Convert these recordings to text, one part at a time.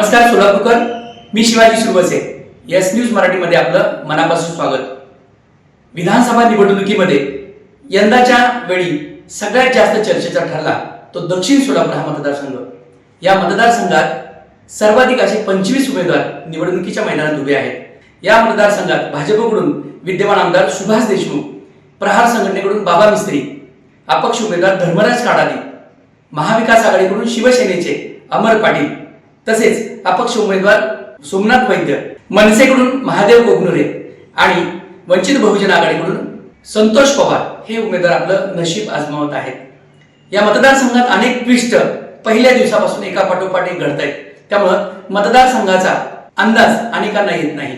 नमस्कार सोलापूरकर मी Shivaji Suravase S news मराठीमध्ये आपलं मनापासून स्वागत. विधानसभा निवडणुकीमध्ये यंदाच्या वेळी सगळ्यात जास्त चर्चेचा ठरला तो दक्षिण सोलापूर हा मतदारसंघ. या मतदारसंघात सर्वाधिक असे पंचवीस उमेदवार निवडणुकीच्या मैदानात उभे आहेत. या मतदारसंघात भाजपकडून विद्यमान आमदार सुभाष देशमुख प्रहार संघटनेकडून बाबा मिस्त्री अपक्ष उमेदवार धर्मराज काडादी महाविकास आघाडीकडून शिवसेनेचे अमर पाटील तसेच अपक्ष उमेदवार सोमनाथ वैद्य मनसेकडून महादेव कोगनुरे आणि वंचित बहुजन आघाडीकडून संतोष पवार हे उमेदवार आपलं नशीब आजमावत आहेत. या मतदारसंघात अनेक ट्विस्ट पहिल्या दिवसापासून एका पाठोपाठ एक घडत आहेत त्यामुळं मतदारसंघाचा अंदाज अनेकांना येत नाही.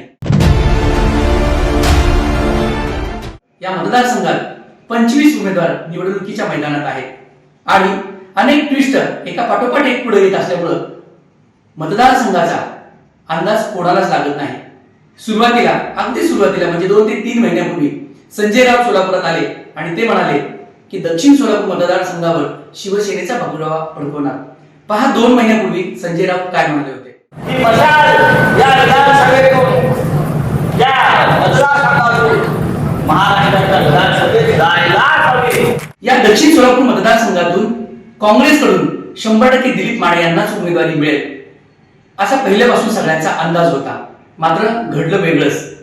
या मतदारसंघात पंचवीस उमेदवार निवडणुकीच्या मैदानात आहेत. आणि अनेक ट्विस्ट एका पाठोपाठ एक पुढे येत असल्यामुळं मतदारसंघाचा अंदाज कोणालाच लागत नाही. सुरुवातीला अगदी सुरुवातीला म्हणजे दोन ते तीन महिन्यापूर्वी संजय राव सोलापुरात आले आणि ते म्हणाले की दक्षिण सोलापूर मतदारसंघावर शिवसेनेचा भगुरावा फडकवणार. पहा दोन महिन्यापूर्वी संजय राव काय म्हणाले होते. या दक्षिण सोलापूर मतदारसंघातून काँग्रेसकडून शंभर टक्के दिलीप माने यांनाच उमेदवारी मिळेल. असा पहिल्यापासून सगळ्यांचा अंदाज होता. मात्र घडलं वेगळंच.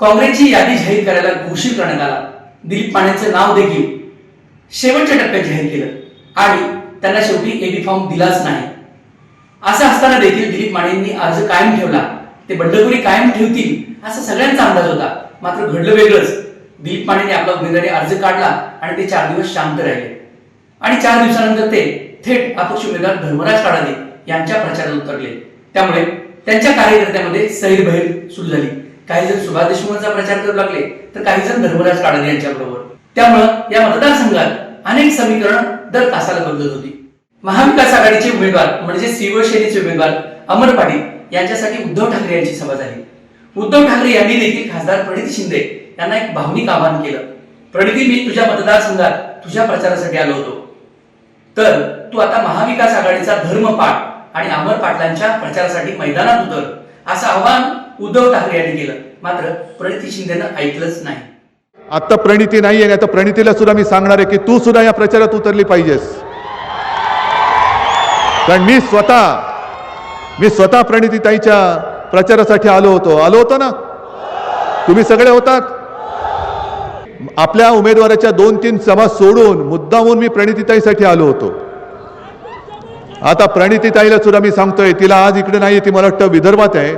काँग्रेसची यादी जाहीर करायला घोषित करण्यात आला. दिलीप पाण्याचं नाव देखील शेवटच्या टप्प्यात जाहीर केलं. आणि त्यांना शेवटी एबी फॉर्म दिलाच नाही. असं असताना देखील दिलीप मानेंनी अर्ज कायम ठेवला. ते बंडखोरी कायम ठेवतील असा सगळ्यांचा अंदाज होता. मात्र घडलं वेगळंच. दिलीप मानेने आपला उमेदवारी अर्ज काढला आणि ते चार दिवस शांत राहिले. आणि चार दिवसानंतर ते थेट अपक्ष उमेदवार धर्मराज काडादे यांच्या प्रचारात उतरले. त्यामुळे त्यांच्या कार्यकर्त्यामध्ये सैरभैर सुरू झाली. काही जण सुभाष देशमुखांचा प्रचार करू लागले तर काही जण धर्मराज काडादे यांच्याबरोबर त्यामुळं या मतदारसंघात अनेक समीकरण दर तासाला बदलत होती. महाविकास आघाडीचे उमेदवार म्हणजे शिवसेनेचे उमेदवार अमर पाटील यांच्यासाठी उद्धव ठाकरे यांची सभा झाली. उद्धव ठाकरे यांनी देखील खासदार प्रणित शिंदे यांना एक भावनिक आवाहन केलं. प्रणिती मी तुझ्या मतदारसंघात तुझ्या प्रचारासाठी आलो होतो. तर तू आता महाविकास आघाडीचा धर्मपाठ आणि अमर पाटलांच्या प्रचारासाठी मैदानात उतर. असं आव्हान उद्धव ठाकरे यांनी केलं. मात्र प्रणिती शिंदेनं ऐकलंच नाही. आत्ता प्रणिती नाहीये आहे नाही तर प्रणितीला सुद्धा मी सांगणार आहे की तू सुद्धा या प्रचारात उतरली पाहिजेस. कारण मी स्वतः मी स्वतः प्रणिती ताईच्या प्रचारासाठी आलो होतो. आलो होतो ना? तुम्ही सगळे होतात. आपल्या उमेदवाराच्या दोन तीन सभा सोडून मुद्दामून मी प्रणितीताईसाठी आलो होतो. आता प्रणितीताईला सुद्धा मी सांगतोय तिला आज इकडे नाही ती मला वाटतं विदर्भात आहे.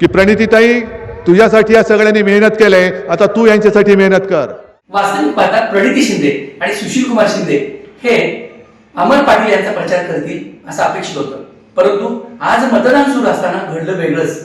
की प्रणितीताई तुझ्यासाठी या सगळ्यांनी मेहनत केलंय आता तू यांच्यासाठी मेहनत कर. वास्तविक पाहतात प्रणिती शिंदे आणि सुशील कुमार शिंदे हे अमर पाटील यांचा प्रचार करतील असं अपेक्षित होतं. परंतु आज मतदान सुरू असताना घडलं वेगळंच.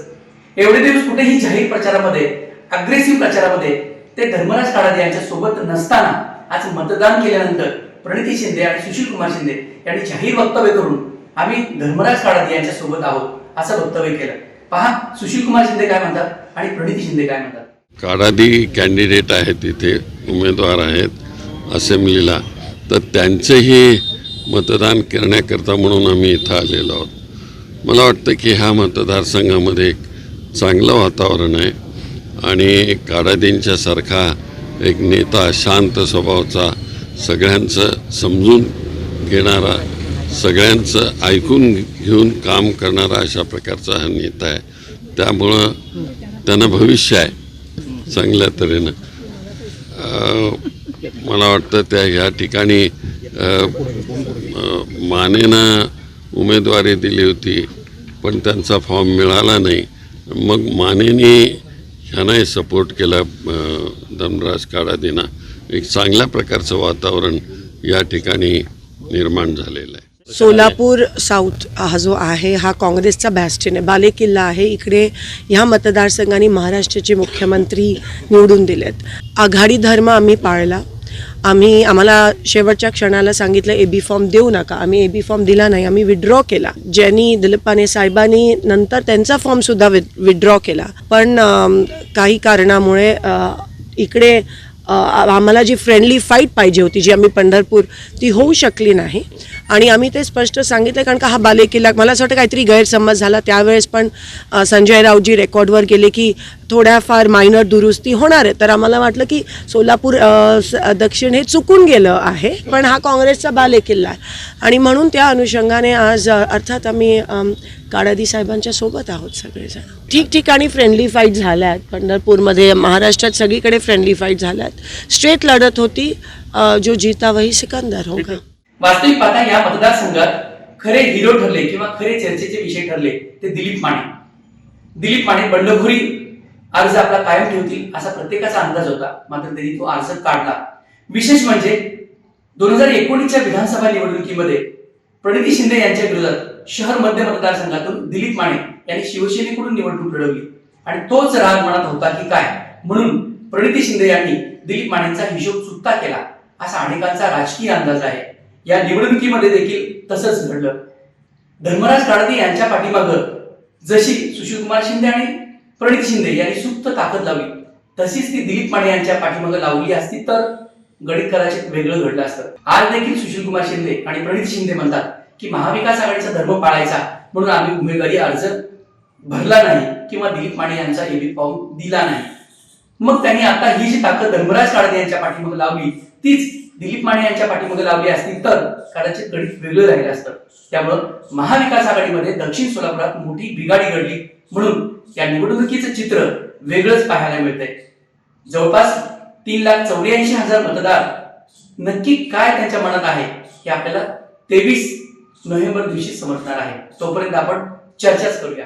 एवढे दिवस कुठेही जाहीर प्रचारामध्ये अग्रेसिव्ह प्रचारामध्ये ते धर्मराज काळादे यांच्या सोबत नसताना आज मतदान केल्यानंतर प्रणिती शिंदे आणि सुशील कुमार शिंदे यांनी जाहीर वक्तव्य करून आम्ही धर्मराज काळात यांच्या सोबत आहोत असं वक्तव्य केलं. पहा सुशील कुमार शिंदे काय म्हणतात आणि प्रणिती शिंदे काय म्हणतात? काडादी कॅन्डिडेट आहेत इथे उमेदवार आहेत असेंब्लीला. तर त्यांचेही मतदान करण्याकरता म्हणून आम्ही इथं आलेलो आहोत. मला वाटतं की ह्या मतदारसंघामध्ये एक चांगलं वातावरण आहे आणि काडादींच्यासारखा एक नेता शांत स्वभावाचा सगळ्यांचं समजून घेणारा सगळ्यांचं ऐकून घेऊन काम करणारा अशा प्रकारचा हा नेता आहे. त्यामुळं त्यांना भविष्य आहे चांगल्या तऱ्हेनं. मला वाटतं त्या ह्या ठिकाणी मानेनं उमेदवारी दिली होती पण त्यांचा फॉर्म मिळाला नाही. मग मानेनी ह्यानाही सपोर्ट केला धनराज काडादीना एक चांगल्या प्रकारचं वातावरण या ठिकाणी निर्माण झालेलं आहे. सोलापूर साऊथ हा जो आहे हा काँग्रेसचा बॅस्टिन आहे. बालेकिल्ला आहे. इकडे ह्या मतदारसंघाने महाराष्ट्राचे मुख्यमंत्री निवडून दिलेत. आघाडी धर्म आम्ही पाळला. आम्ही आम्हाला शेवटच्या क्षणाला सांगितलं ए बी फॉर्म देऊ नका. आम्ही ए बी फॉर्म दिला नाही. आम्ही विड्रॉ केला. ज्यांनी दिलीपाने साहेबांनी नंतर त्यांचा फॉर्मसुद्धा विड्रॉ केला. पण काही कारणामुळे इकडे आम्हाला जी फ्रेंडली फाईट पाहिजे होती जी आम्ही पंढरपूर ती होऊ शकली नाही. आणि आम्ही ते स्पष्ट सांगितलं कारण का हा बालेकिल्ला मला असं वाटतं काहीतरी गैरसमज झाला. त्यावेळेस पण संजय राऊतजी रेकॉर्डवर गेले की थोड्याफार मायनर दुरुस्ती होणार आहे. तर आम्हाला वाटलं की सोलापूर दक्षिण हे चुकून गेलं आहे. पण हा काँग्रेसचा बालेकिल्ला आहे. आणि म्हणून त्या अनुषंगाने आज अर्थात आम्ही काळादी काडादी साहेबांच्या सोबत आहोत सगळेजण. ठिकठिकाणी फ्रेंडली फाईट झाल्या आहेत पंढरपूरमध्ये महाराष्ट्रात सगळीकडे फ्रेंडली फाईट झाल्या आहेत स्ट्रेट लढत होती. जो जीता वही सिकंदर होगा वास्तविक पाहता या मतदारसंघात खरे हिरो ठरले किंवा खरे चर्चेचे विषय ठरले ते दिलीप माने. दिलीप माने बंडखोरी अर्ज आपला कायम ठेवतील असा प्रत्येकाचा अंदाज होता. मात्र त्यांनी तो अर्ज काढला. विशेष म्हणजे दोन हजार एकोणीसच्या विधानसभा निवडणुकीमध्ये प्रणिती शिंदे यांच्या विरोधात शहर मध्य मतदारसंघातून दिलीप माने यांनी शिवसेनेकडून निवडणूक लढवली. आणि तोच राग मनात होता की काय? म्हणून प्रणिती शिंदे यांनी दिलीप मानेंचा हिशोब चुकता केला असा अनेकांचा राजकीय अंदाज आहे. या निवडणुकीमध्ये देखील तसंच घडलं. धर्मराज काळदे यांच्या पाठीमागं जशी सुशीलकुमार शिंदे आणि प्रणित शिंदे यांनी सुप्त ताकद लावली. तशीच ती दिलीप माने यांच्या पाठीमागं लावली असती तर गणित कदाचित वेगळं घडलं असतं. आज देखील सुशीलकुमार शिंदे आणि प्रणित शिंदे म्हणतात की महाविकास आघाडीचा धर्म पाळायचा म्हणून आम्ही उमेदवारी अर्ज भरला नाही किंवा दिलीप माने यांचा एबी फॉर्म दिला नाही. मग त्यांनी आता ही जी ताकद धर्मराज काळदे यांच्या पाठीमागे लावली तीच दिलीप माने यांच्या पाठीमध्ये लावली असती तर कदाचित गणित वेगळं राहिलं असतं. त्यामुळं महाविकास आघाडीमध्ये दक्षिण सोलापुरात मोठी बिघाडी घडली म्हणून या निवडणुकीचं चित्र वेगळंच पाहायला मिळतंय. जवळपास तीन लाख चौऱ्याऐंशी हजार मतदार नक्की काय त्यांच्या मनात आहे हे आपल्याला तेवीस नोव्हेंबर दिवशी समजणार आहे. तोपर्यंत आपण चर्चाच करूया.